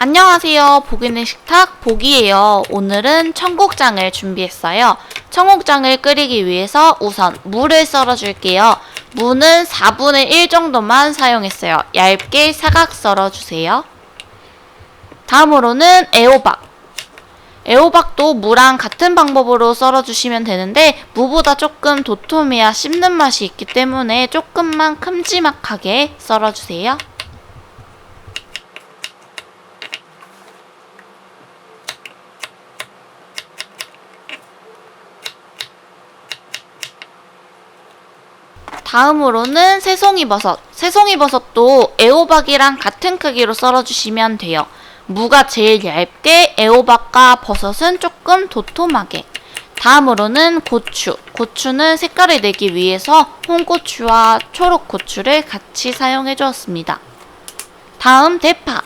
안녕하세요. 보기는 식탁 보기예요. 오늘은 청국장을 준비했어요. 청국장을 끓이기 위해서 우선 물을 썰어줄게요. 무는 4분의 1 정도만 사용했어요. 얇게 사각 썰어주세요. 다음으로는 애호박. 애호박도 무랑 같은 방법으로 썰어주시면 되는데 무보다 조금 도톰해야 씹는 맛이 있기 때문에 조금만 큼지막하게 썰어주세요. 다음으로는 새송이 버섯. 새송이 버섯도 애호박이랑 같은 크기로 썰어주시면 돼요. 무가 제일 얇게, 애호박과 버섯은 조금 도톰하게. 다음으로는 고추. 고추는 색깔을 내기 위해서 홍고추와 초록고추를 같이 사용해 주었습니다. 다음 대파.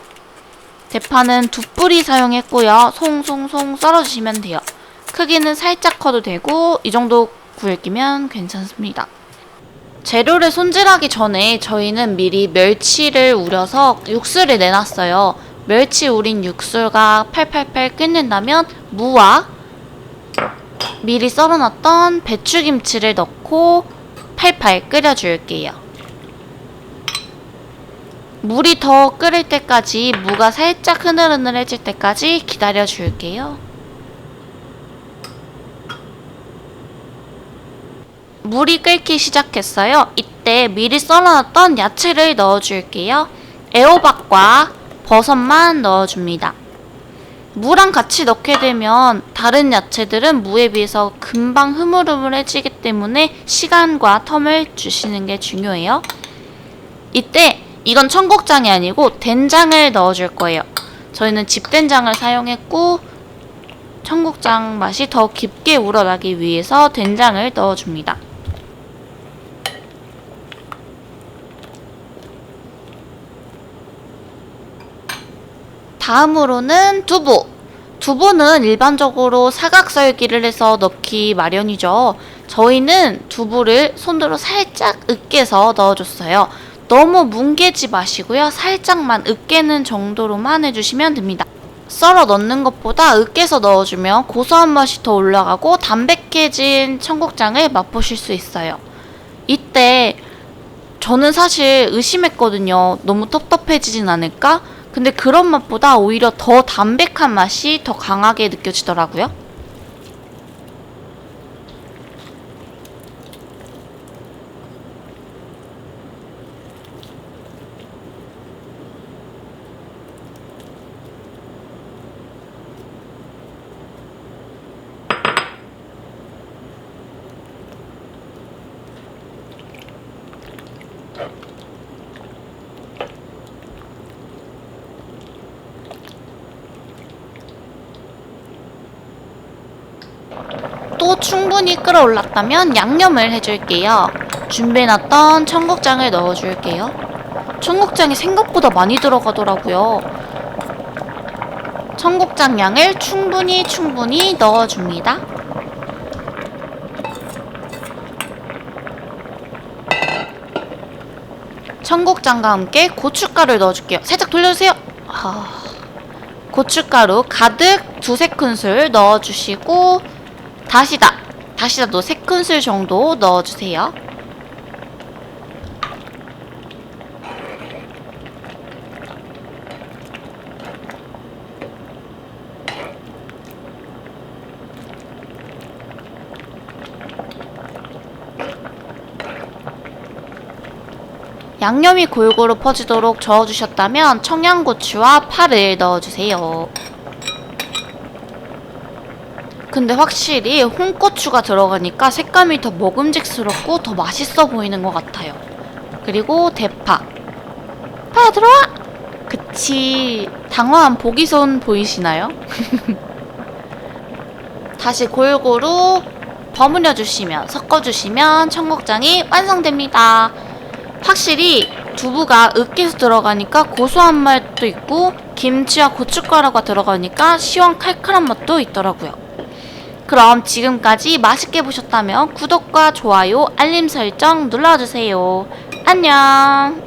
대파는 두 뿌리 사용했고요. 송송송 썰어주시면 돼요. 크기는 살짝 커도 되고 이 정도 굵기면 괜찮습니다. 재료를 손질하기 전에 저희는 미리 멸치를 우려서 육수를 내놨어요. 멸치 우린 육수가 팔팔팔 끓는다면 무와 미리 썰어놨던 배추김치를 넣고 팔팔 끓여줄게요. 물이 더 끓을 때까지 무가 살짝 흐느흐느해질 때까지 기다려줄게요. 물이 끓기 시작했어요. 이때 미리 썰어놨던 야채를 넣어줄게요. 애호박과 버섯만 넣어줍니다. 무랑 같이 넣게 되면 다른 야채들은 무에 비해서 금방 흐물흐물해지기 때문에 시간과 텀을 주시는 게 중요해요. 이때 이건 청국장이 아니고 된장을 넣어줄 거예요. 저희는 집된장을 사용했고 청국장 맛이 더 깊게 우러나기 위해서 된장을 넣어줍니다. 다음으로는 두부. 두부는 일반적으로 사각 썰기를 해서 넣기 마련이죠. 저희는 두부를 손으로 살짝 으깨서 넣어줬어요. 너무 뭉개지 마시고요. 살짝만 으깨는 정도로만 해주시면 됩니다. 썰어 넣는 것보다 으깨서 넣어주면 고소한 맛이 더 올라가고 담백해진 청국장을 맛보실 수 있어요. 이때 저는 사실 의심했거든요. 너무 텁텁해지진 않을까? 근데 그런 맛보다 오히려 더 담백한 맛이 더 강하게 느껴지더라고요. 충분히 끓어올랐다면 양념을 해줄게요. 준비해놨던 청국장을 넣어줄게요. 청국장이 생각보다 많이 들어가더라고요. 청국장 양을 충분히 충분히 넣어줍니다. 청국장과 함께 고춧가루를 넣어줄게요. 살짝 돌려주세요. 아, 고춧가루 가득 두세 큰술 넣어주시고 다시다. 다시다도 3큰술 정도 넣어주세요. 양념이 골고루 퍼지도록 저어주셨다면 청양고추와 파를 넣어주세요. 근데 확실히 홍고추가 들어가니까 색감이 더 먹음직스럽고 더 맛있어 보이는 것 같아요. 그리고 대파. 파 들어와! 그치. 당황한 보기손 보이시나요? 다시 골고루 버무려 주시면, 섞어 주시면 청국장이 완성됩니다. 확실히 두부가 으깨서 들어가니까 고소한 맛도 있고 김치와 고춧가루가 들어가니까 시원 칼칼한 맛도 있더라고요. 그럼 지금까지 맛있게 보셨다면 구독과 좋아요, 알림 설정 눌러주세요. 안녕!